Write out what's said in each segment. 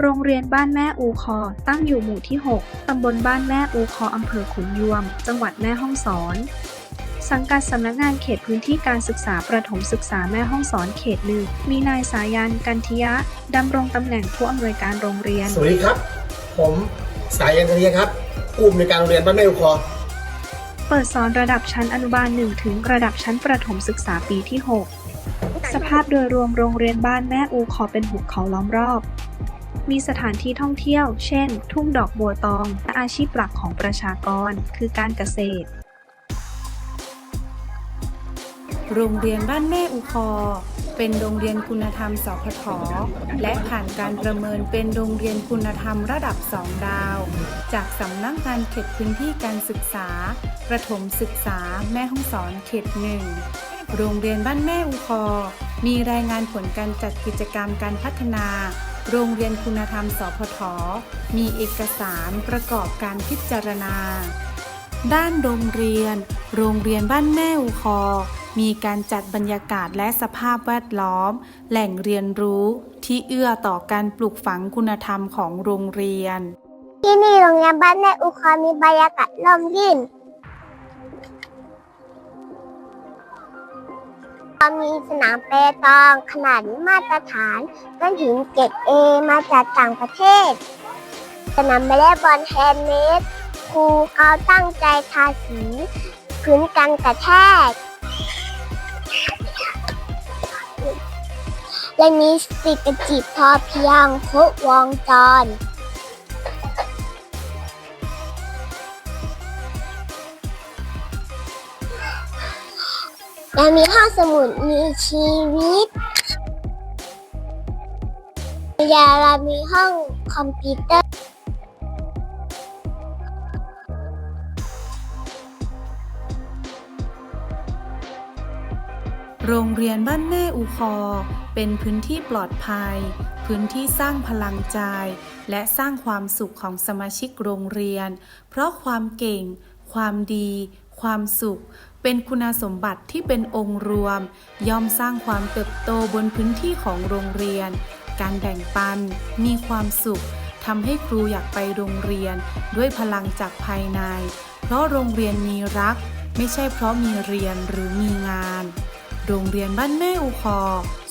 โรงเรียนบ้านแม่อูคอ ตั้งอยู่หมู่ที่ 6 ตำบลบ้านแม่อูคออำเภอขุนยวม จังหวัดแม่ฮ่องสอน สังกัดสำนักงานเขตพื้นที่การศึกษาประถมศึกษาแม่ฮ่องสอนเขตหนึ่ง มีนายสายันกันทิยะดำรงตำแหน่งผู้อำนวยการโรงเรียน สวัสดีครับ ผมสายันธนียครับผู้อำนวยการโรงเรียนบ้านแม่อุคอ เปิดสอนระดับชั้นอนุบาล1ถึงระดับชั้นประถมศึกษาปีที่ 6 สภาพโดยรวมโรงเรียนบ้านแม่อูคอเป็นหุบเขาล้อมรอบ มีสถานที่ท่องเที่ยว เช่น ทุ่งดอกบัวตองและอาชีพหลักของประชากร คือการเกษตร โรงเรียนบ้านแม่อุคอ เป็นโรงเรียนคุณธรรมสพทและผ่านการประเมินเป็นโรงเรียนคุณธรรมระดับ 2 ดาว จากสำนักงานเขตพื้นที่การศึกษา ประถมศึกษาแม่ห้องสอนเขตหนึ่งโรงเรียนบ้านแม่อุคอ มีรายงานผลการจัดกิจกรรมการพัฒนา โรงเรียนคุณธรรมสพท มีเอกสารประกอบการพิจารณา ด้านโรงเรียน โรงเรียนบ้านแม่อูคอ มีการจัดบรรยากาศและสภาพแวดล้อม แหล่งเรียนรู้ที่เอื้อต่อการปลูกฝังคุณธรรมของโรงเรียน ที่นี่โรงเรียนบ้านแม่อุคอมีบรรยากาศร่มรื่น มีสนามเปตองขนาดมาตรฐานก้อนหินเกรดเอมาจากต่างประเทศ สนามวอลเลย์บอลแฮนด์เมดครูเขาตั้งใจทาสีพื้นกันกระแทก และมีสติกระจิบพอเพียงครบวงจร และมีห้องสมุดมีชีวิตยาลามีห้องคอมพิวเตอร์ โรงเรียนบ้านแม่อูคอ เป็นพื้นที่ปลอดภัย พื้นที่สร้างพลังใจ และสร้างความสุขของสมาชิกโรงเรียน เพราะความเก่ง ความดี ความสุข เป็นคุณสมบัติที่เป็นองค์รวม ย่อมสร้างความเติบโตบนพื้นที่ของโรงเรียน การแบ่งปัน มีความสุขทำให้ครูอยากไปโรงเรียน ด้วยพลังจากภายใน เพราะโรงเรียนมีรัก ไม่ใช่เพราะมีเรียนหรือมีงาน โรงเรียนบ้านแม่อูคอ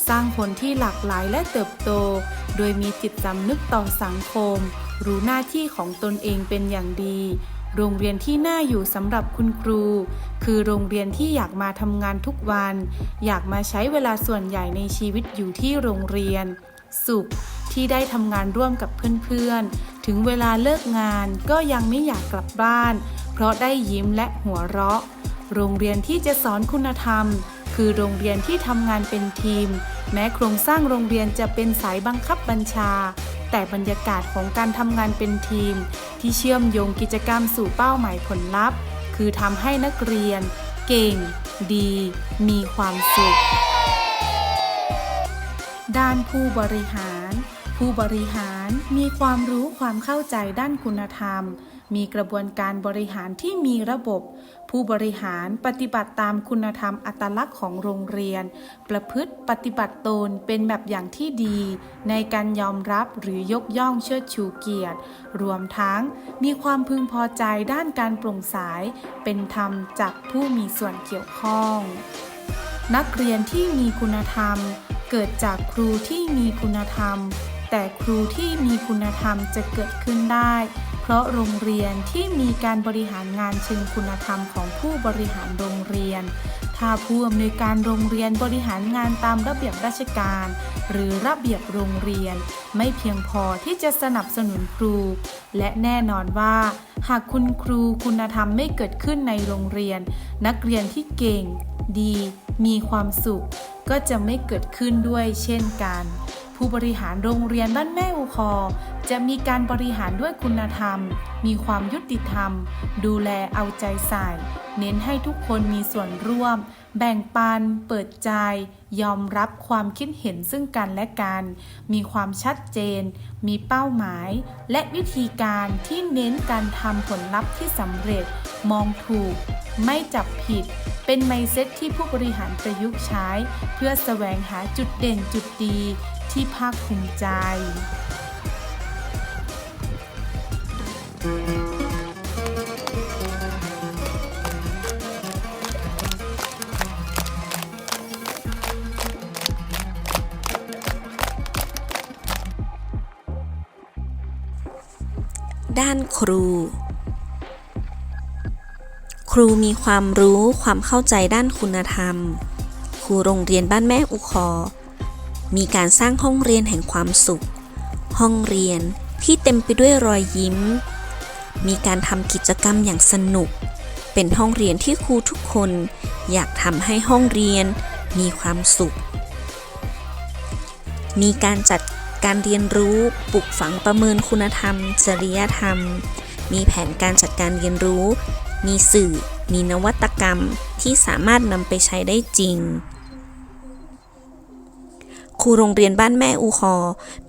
สร้างคนที่หลากหลายและเติบโต โดยมีจิตสำนึกต่อสังคม รู้หน้าที่ของตนเองเป็นอย่างดี โรงเรียนที่น่าอยู่สำหรับคุณครู คือโรงเรียนที่อยากมาทำงานทุกวัน อยากมาใช้เวลาส่วนใหญ่ในชีวิตอยู่ที่โรงเรียน สุขที่ได้ทำงานร่วมกับเพื่อนๆ ถึงเวลาเลิกงานก็ยังไม่อยากกลับบ้าน เพราะได้ยิ้มและหัวเราะ โรงเรียนที่จะสอนคุณธรรม คือโรงเรียนที่ทำงานเป็นทีม แม้โครงสร้างโรงเรียนจะเป็นสายบังคับบัญชา แต่บรรยากาศของการทำงานเป็นทีม ที่เชื่อมโยงกิจกรรมสู่เป้าหมายผลลัพธ์ คือทำให้นักเรียน เก่ง ดี มีความสุข ด้านผู้บริหาร ผู้บริหารมีความรู้ความเข้าใจด้านคุณธรรม มีกระบวนการบริหารที่มีระบบ ผู้บริหารปฏิบัติตามคุณธรรมอัตลักษณ์ของโรงเรียน ประพฤติปฏิบัติตนเป็นแบบอย่างที่ดี ในการยอมรับหรือยกย่องเชิดชูเกียรติ รวมทั้งมีความพึงพอใจด้านการโปร่งใสเป็นธรรมจากผู้มีส่วนเกี่ยวข้อง นักเรียนที่มีคุณธรรม เกิดจากครูที่มีคุณธรรม แต่ครูที่มีคุณธรรมจะเกิดขึ้นได้ เพราะโรงเรียนที่มีการบริหารงานเชิงคุณธรรมของผู้บริหารโรงเรียน ถ้าผู้อำนวยการโรงเรียนบริหารงานตามระเบียบราชการ หรือระเบียบโรงเรียน ไม่เพียงพอที่จะสนับสนุนครู และแน่นอนว่า หากคุณครูคุณธรรมไม่เกิดขึ้นในโรงเรียน นักเรียนที่เก่ง ดี มีความสุข ก็จะไม่เกิดขึ้นด้วยเช่นกัน ผู้บริหารโรงเรียนบ้านแม่อูคอ จะมีการบริหารด้วยคุณธรรม มีความยุติธรรม ดูแลเอาใจใส่ เน้นให้ทุกคนมีส่วนร่วม แบ่งปัน เปิดใจ ยอมรับความคิดเห็นซึ่งกันและกัน มีความชัดเจน มีเป้าหมาย และวิธีการที่เน้นการทำผลลัพธ์ที่สำเร็จ มองถูก ไม่จับผิดเป็นไมเซ็ตที่ผู้บริหารประยุกต์ใช้ เพื่อแสวงหาจุดเด่นจุดดี ที่ภาคภูมิใจด้านครู ครูมีความรู้ความเข้าใจด้านคุณธรรม ครูโรงเรียนบ้านแม่อุคอ มีการสร้างห้องเรียนแห่งความสุข ห้องเรียนที่เต็มไปด้วยรอยยิ้ม มีการทำกิจกรรมอย่างสนุก เป็นห้องเรียนที่ครูทุกคน อยากทำให้ห้องเรียนมีความสุข มีการจัดการเรียนรู้ปลูกฝังประเมินคุณธรรม จริยธรรม มีแผนการจัดการเรียนรู้ มีสื่อ มีนวัตกรรมที่สามารถนำไปใช้ได้จริง รูโรงเรียนบ้านแม่อูคอ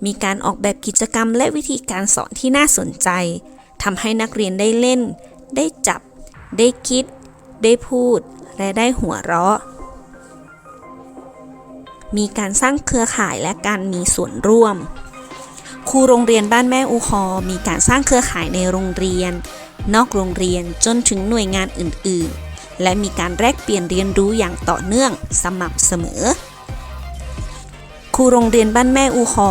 มีการออกแบบกิจกรรมและวิธีการสอนที่น่าสนใจทำให้นักเรียนได้เล่น ได้จับ ได้คิด ได้พูด และได้หัวเราะ มีการสร้างเครือข่ายและการมีส่วนร่วม ครูโรงเรียนบ้านแม่อูคอ มีการสร้างเครือข่ายในโรงเรียน นอกโรงเรียนจนถึงหน่วยงานอื่น ๆ และมีการแลกเปลี่ยนเรียนรู้อย่างต่อเนื่องสม่ำเสมอ ครูโรงเรียนบ้านแม่อูคอ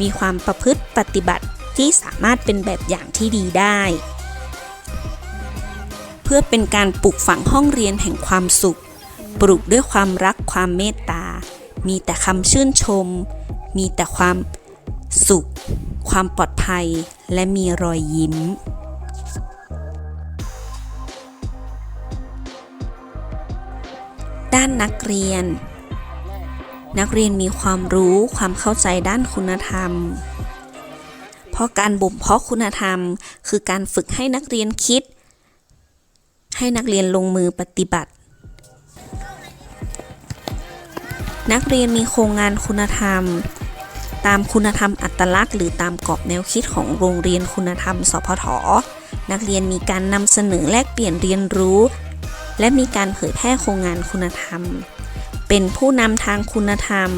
มีความประพฤติปฏิบัติที่สามารถเป็นแบบอย่างที่ดีได้ เพื่อเป็นการปลูกฝังห้องเรียนแห่งความสุข ปลูกด้วยความรักความเมตตา มีแต่คำชื่นชม มีแต่ความสุข ความปลอดภัย และมีรอยยิ้มด้านนักเรียน นักเรียนมีความรู้ความเข้าใจด้านคุณธรรม เพราะการบ่มเพาะคุณธรรม คือการฝึกให้นักเรียนคิด ให้นักเรียนลงมือปฏิบัติ นักเรียนมีโครงงานคุณธรรม ตามคุณธรรมอัตลักษณ์ หรือตามกรอบแนวคิดของโรงเรียนคุณธรรม สพท นักเรียนมีการนำเสนอแลกเปลี่ยนเรียนรู้ และมีการเผยแพร่โครงงานคุณธรรม เป็นผู้นำทางคุณธรรม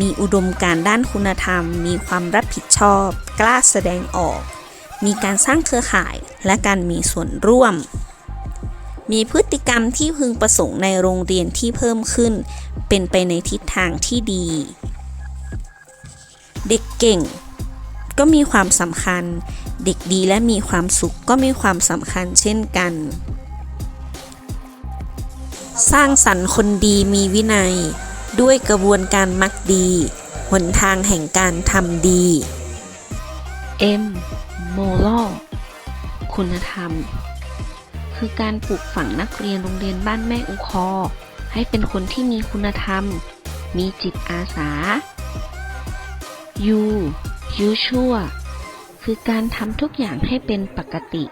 มีอุดมการด้านคุณธรรม มีความรับผิดชอบ กล้าแสดงออก มีการสร้างเครือข่ายและการมีส่วนร่วม มีพฤติกรรมที่พึงประสงค์ในโรงเรียนที่เพิ่มขึ้น เป็นไปในทิศทางที่ดี เด็กเก่ง ก็มีความสำคัญ เด็กดีและมีความสุขก็มีความสำคัญเช่นกัน สร้างสรรค์คนดีมีวินัย ด้วยกระบวนการมักดี หนทางแห่งการทำดี M Moral คุณธรรม คือการปลูกฝังนักเรียนโรงเรียนบ้านแม่อุคอ ให้เป็นคนที่มีคุณธรรม มีจิตอาสา U Usual คือการทำทุกอย่างให้เป็นปกติ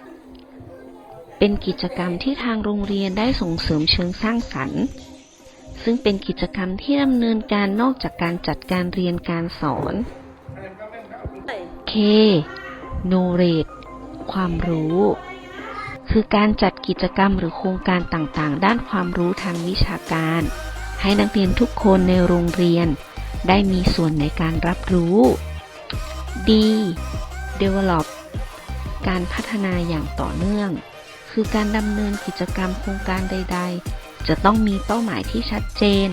เป็นกิจกรรมที่ทางโรงเรียนได้ส่งเสริมเชิงสร้างสรรค์ ซึ่งเป็นกิจกรรมที่ดำเนินการนอกจากการจัดการเรียนการสอน K Knowledge ความรู้ คือการจัดกิจกรรมหรือโครงการต่างๆ ด้านความรู้ทางวิชาการ ให้นักเรียนทุกคนในโรงเรียน ได้มีส่วนในการรับรู้ D Develop การพัฒนาอย่างต่อเนื่อง คือการดำเนินกิจกรรมโครงการใด ๆ จะต้องมีเป้าหมายที่ชัดเจน